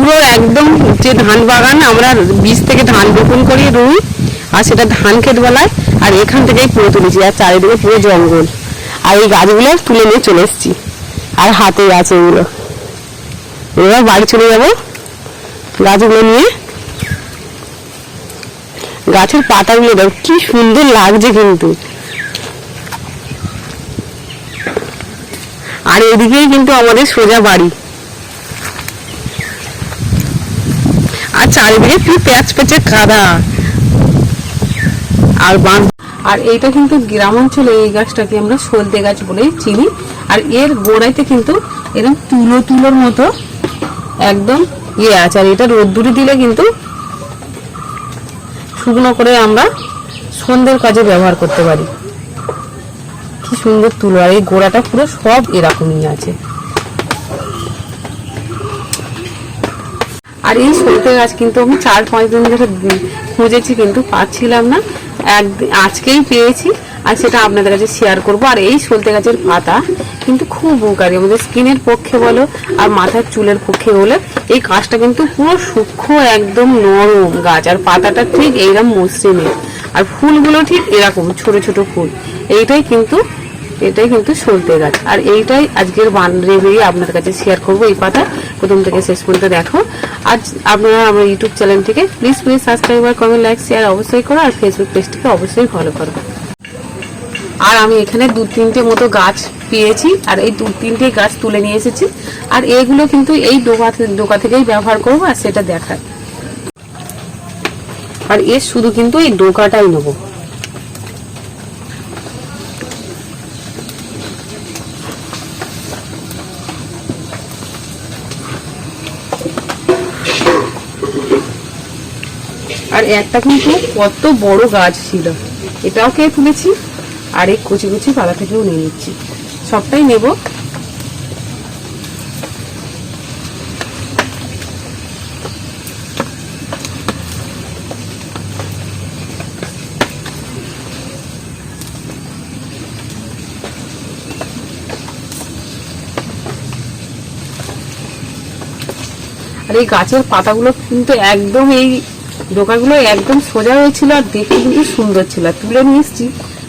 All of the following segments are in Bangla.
পুরো একদম যে ধান বাগান, আমরা বীজ থেকে ধান বপন করি রুই, আর সেটা ধান ক্ষেত বলায়, আর এখান থেকেই পুরো তুলেছি, আর চারিদিকে পুরো জঙ্গল। আর এই গাছগুলো তুলে নিয়ে চলে এসেছি। আর হাতে আছে এগুলো। এবার বাড়ি চলে যাব। গাছগুলো নিয়ে। গাছের পাতাগুলো দেখো, কি সুন্দর লাগছে কিন্তু। আর এদিকেই কিন্তু আমাদের সোজা বাড়ি আর চারিদিকে কি প্যাচ প্যাচে কাদা আর বাঁধ আর এইটা কিন্তু গ্রাম অঞ্চলে এই গাছটাকে আমরা সলতে গাছ বলেই চিনি। আর এর গোড়াইতে কিন্তু এরকম তুলো তুলোর মতো একদম ইয়ে আছে। আর এটা রোদ্দুরে দিলে কিন্তু শুকনো করে আমরা সন্ধ্যের কাজে ব্যবহার করতে পারি। কি সুন্দর তুলো। আর এই গোড়াটা পুরো সব এরকমই আছে। আর এই সলতে গাছ কিন্তু আমি চার পাঁচ দিন ধরে খুঁজেছি, কিন্তু পাচ্ছিলাম না। এক আজকেই পেয়েছি, আর সেটা আপনাদের কাছে শেয়ার করব। আর এই সলতে গাছের পাতা কিন্তু খুব উপকারী, আমাদের স্কিনের পক্ষে বলো আর মাথার চুলের পক্ষে বলে। এই গাছটা কিন্তু পুরো সূক্ষ্ম, একদম নরম গাছ, আর পাতাটা ঠিক এইরকম মসৃণের। আর ফুলগুলো ঠিক এরকম, ছোট ছোট ফুল। এইটাই কিন্তু এটাই কিন্তু সলতে গাছ। আর এইটাই আজকের বান রেমেডি আপনার কাছে শেয়ার করব এই পাতা। প্রথম থেকে শেষ পর্যন্ত দেখো। আজ আপনারা আমার ইউটিউব চ্যানেল থেকে প্লিজ প্লিজ সাবস্ক্রাইব আর কমেন্ট লাইক শেয়ার অবশ্যই করো আর ফেসবুক পেজটিকে অবশ্যই ফলো করো। আর আমি এখানে দু তিনটে মতো গাছ পেয়েছি আর এই দু তিনটে গাছ তুলে নিয়ে এসেছি। আর এগুলো কিন্তু এই ডোকা ডোকা থেকেই ব্যবহার করব আর সেটা দেখায় আর এর শুধু কিন্তু এই ডোকাটাই নেব। আর একটা কিন্তু কত বড় গাছ ছিল। এটাও কে তুলেছি আর এই কচি কচি পাতা থেকেও নিয়ে নিচ্ছি। সবটাই নেব। আর এই গাছের পাতাগুলো কিন্তু একদম এই ডোকাগুলো একদম সোজা হয়েছিল আর দেখতে কিন্তু সুন্দর ছিল। তুলে নিয়ে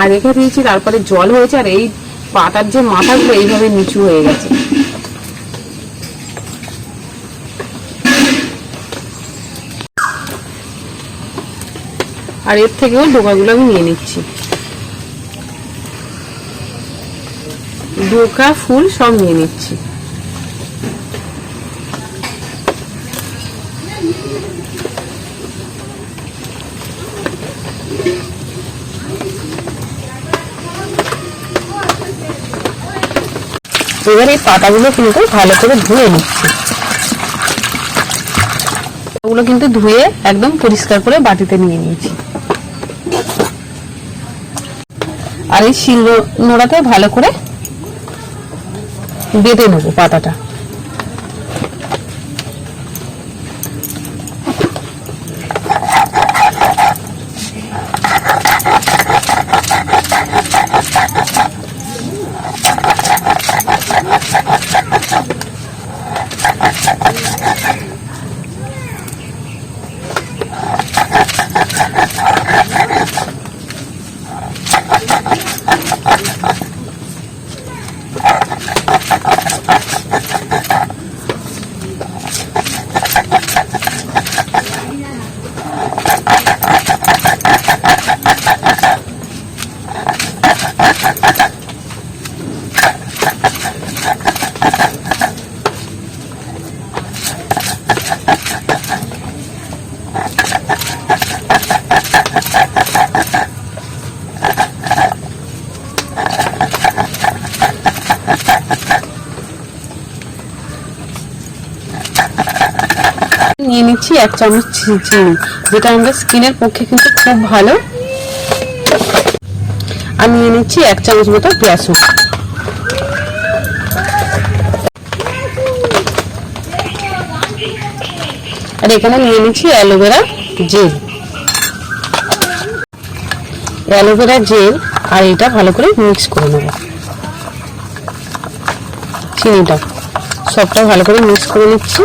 আর রেখে দিয়েছি, তারপরে জল হয়েছে আর এই পাতার যে মাথাগুলো এইভাবে নিচু হয়ে গেছে। আর এর থেকেও ডোকাগুলো আমি নিয়ে নিচ্ছি। ডোকা, ফুল সব নিয়ে নিচ্ছি। এবার এই পাতাগুলো কিন্তু ভালো করে ধুয়ে নিচ্ছি। ওগুলো কিন্তু ধুয়ে একদম পরিষ্কার করে বাটিতে নিয়ে নিয়েছি। আর এই শিল নোড়াতে ভালো করে বেটে নেব পাতাটা। ha ha ha ha নিচ্ছি এক চামচ চিনি, যেটা আমাদের স্কিনের পক্ষে কিন্তু খুব ভালো। আর নিয়ে নিচ্ছি এক চামচ মতো বেসন আর এখানে নিয়ে নিচ্ছি aloe vera gel. Aloe vera gel আর এটা ভালো করে মিক্স করে নেব। চিনিটা সবটা ভালো করে মিক্স করে নিচ্ছি।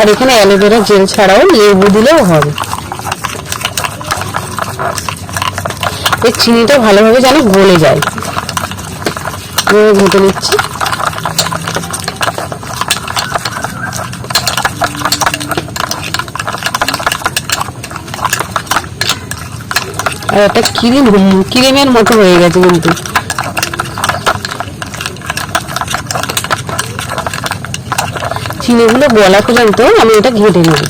আর এখানে অ্যালোভেরা জেল ছাড়াও লেবু দিলেও হবে। এই চিনিটা ভালোভাবে যেন গলে যায়। ঘুটে নিচ্ছি। আর একটা ক্রিম, ক্রিমের মতো হয়ে গেছে কিন্তু। চিনিগুলো গলা পর্যন্ত আমি এটা ঘেটে নেব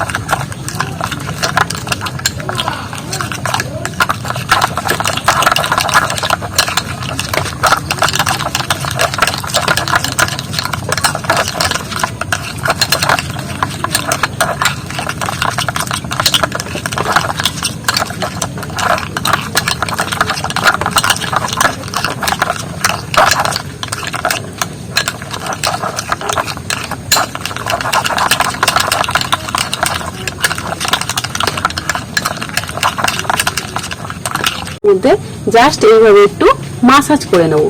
মধ্যে জাস্ট এইভাবে একটু মাসাজ করে নেব।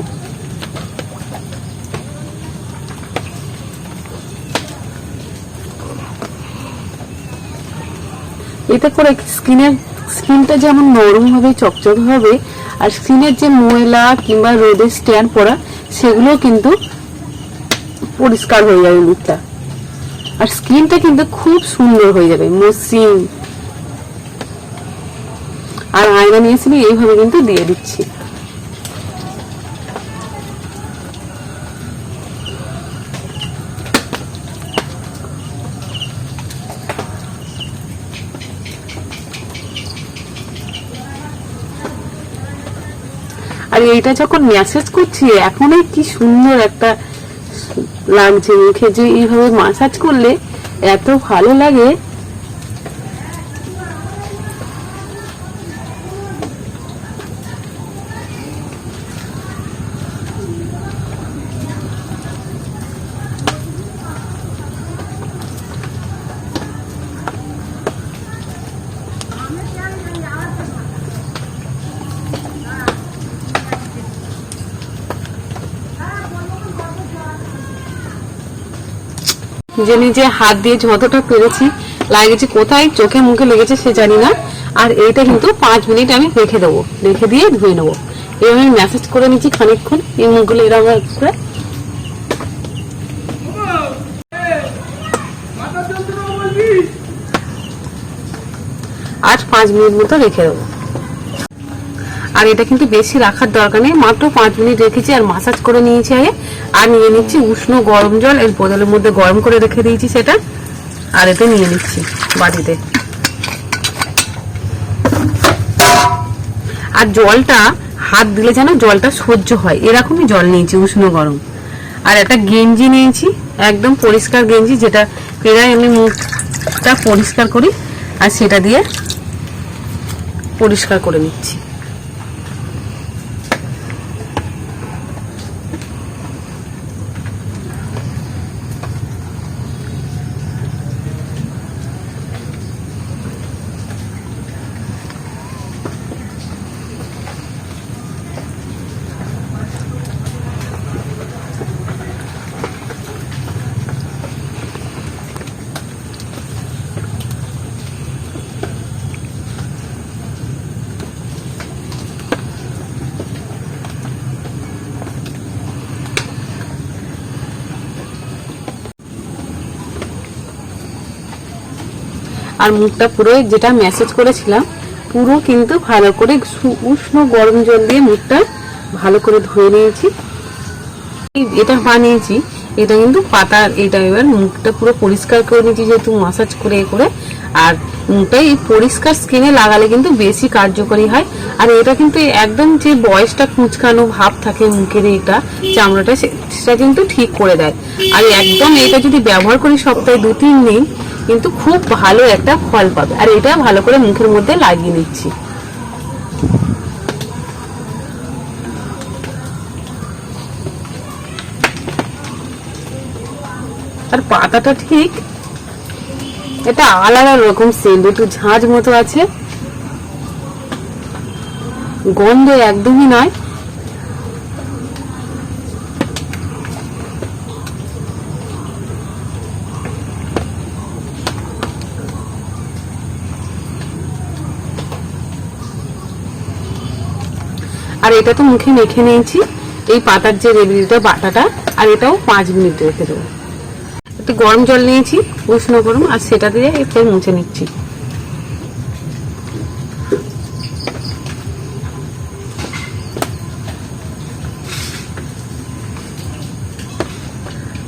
এতে করে স্কিনের স্কিনটা যেমন নরম হবে, চকচক হবে, আর স্কিনের যে ময়লা কিংবা রোদে স্ট্যান্ড পড়া সেগুলো কিন্তু পরিষ্কার হয়ে যাবে মুখটা। আর স্কিনটা কিন্তু খুব সুন্দর হয়ে যাবে, মসৃণ। আর আয়না নিয়েছিলি এইভাবে কিন্তু দিয়ে দিচ্ছি। আর এইটা যখন মেসেজ করছি এখনই কি সুন্দর একটা লাগছে মুখে। যে এইভাবে মাসাজ করলে এত ভালো লাগে নিজে নিজে হাত দিয়ে যতটা পেরেছি লাগেছে, কোথায় চোখে মুখে লেগেছে সে জানি না। আর এইটা কিন্তু পাঁচ মিনিট আমি রেখে দেবো, রেখে দিয়ে ধুয়ে নেব। এবার আমি মেসেজ করে নিচ্ছি খানিকক্ষণ, এই মুখগুলো এরকম করে। আজ পাঁচ মিনিট মতো রেখে দেবো। আর এটা কিন্তু বেশি রাখার দরকার নেই। মাত্র পাঁচ মিনিট রেখেছি আর মাসাজ করে নিয়েছি আগে। আর নিয়ে নিচ্ছি উষ্ণ গরম জল। এর বোতলের মধ্যে গরম করে রেখে দিয়েছি সেটা। আর এতে নিয়ে নিচ্ছি বাটিতে। আর জলটা, হাত দিলে যেন জলটা সহ্য হয়। এরকমই জল নিয়েছি উষ্ণ গরম। আর একটা গেঞ্জি নিয়েছি, একদম পরিষ্কার গেঞ্জি, যেটা প্রায় আমি মুখটা পরিষ্কার করি। আর সেটা দিয়ে পরিষ্কার করে নিচ্ছি। আর মুখটা পুরো যেটা মেসেজ করেছিলাম, পুরো কিন্তু ভালো করে উষ্ণ গরম জল দিয়ে মুখটা ভালো করে ধুয়ে নিয়েছি। এটা বানিয়েছি, এটা কিন্তু পাতার, এটা এবার মুখটা পুরো পরিষ্কার করে নিয়েছি, যেহেতু মাসাজ করে করে। আর মুখটা এই পরিষ্কার স্কিনে লাগালে কিন্তু বেশি কার্যকরী হয়। আর এটা কিন্তু একদম যে বয়সটা কুচকানো ভাব থাকে মুখের এটা, চামড়াটা সেটা কিন্তু ঠিক করে দেয়। আর একদম এটা যদি ব্যবহার করি সপ্তাহে দু তিন দিন কিন্তু খুব ভালো একটা ফল পাবে। আর এটা ভালো করে মুখের মধ্যে লাগিয়ে নিচ্ছি। আর পাতাটা ঠিক এটা আলাদা রকম সেন্ট একটু ঝাঁঝ মতো আছে। গন্ধ একদমই নয়। আর এটা তো মুখে মেখে নিয়েছি। এই পাতার যে রেগুলিটা বাটাটা আর এটাও পাঁচ মিনিট রেখে দেবো। একটু গরম জল নিয়েছি, উষ্ণ গরম, আর সেটা দিয়ে একটু মুছে নিচ্ছি।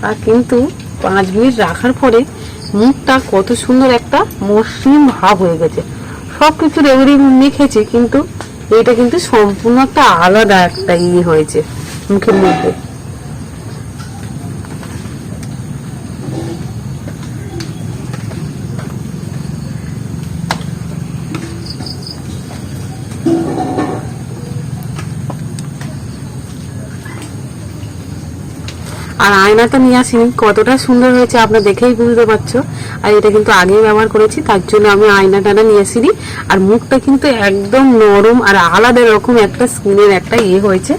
আর কিন্তু পাঁচ মিনিট রাখার পরে মুখটা কত সুন্দর একটা মসৃণ ভাব হয়ে গেছে। সব কিছু রেগুলি মেখেছি কিন্তু এটা কিন্তু সম্পূর্ণ একটা আলাদা একটা ইয়ে হয়েছে মুখের মধ্যে। আয়নাটা নিয়ে আসিনি। কতটা সুন্দর হয়েছে আপনারা দেখেই বুঝতে পারছ। আর এটা কিন্তু আগেই ব্যবহার করেছি, তার জন্য আমি আয়না টানা নিয়ে আসিনি। আর মুখটা কিন্তু একদম নরম আর আলাদা রকম একটা স্কিনের একটা ইয়ে হয়েছে।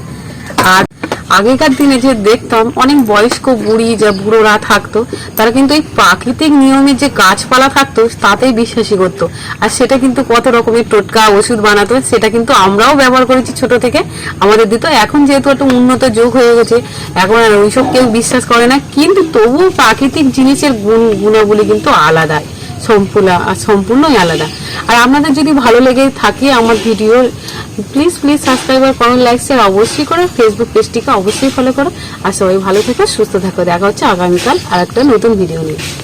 আগেকার দিনে যে দেখতাম, অনেক বয়স্ক বুড়ি যা বুড়োরা থাকতো, তারা কিন্তু এই প্রাকৃতিক নিয়মে যে গাছপালা থাকতো, তাতেই বিশ্বাসী করতো। আর সেটা কিন্তু কত রকমের টোটকা, ওষুধ বানাতো, সেটা কিন্তু আমরাও ব্যবহার করেছি ছোট থেকে। আমাদের দিত এখন যেহেতু একটা উন্নত যুগ হয়ে গেছে, এখন আর ওইসব কেউ বিশ্বাস করে না, কিন্তু তবুও প্রাকৃতিক জিনিসের গুণ, গুণাবলী কিন্তু আলাদা সম্পূর্ণ সম্পূর্ণই আলাদা। আর আপনাদের যদি ভালো লেগে থাকে আমার ভিডিও প্লিজ প্লিজ সাবস্ক্রাইব আর কমেন্ট লাইক শেয়ার অবশ্যই করো। ফেসবুক পেজটিকে অবশ্যই ফলো করো। আর সবাই ভালো থেকো, সুস্থ থাকো। দেখা হচ্ছে আগামীকাল আর একটা নতুন ভিডিও নিয়ে।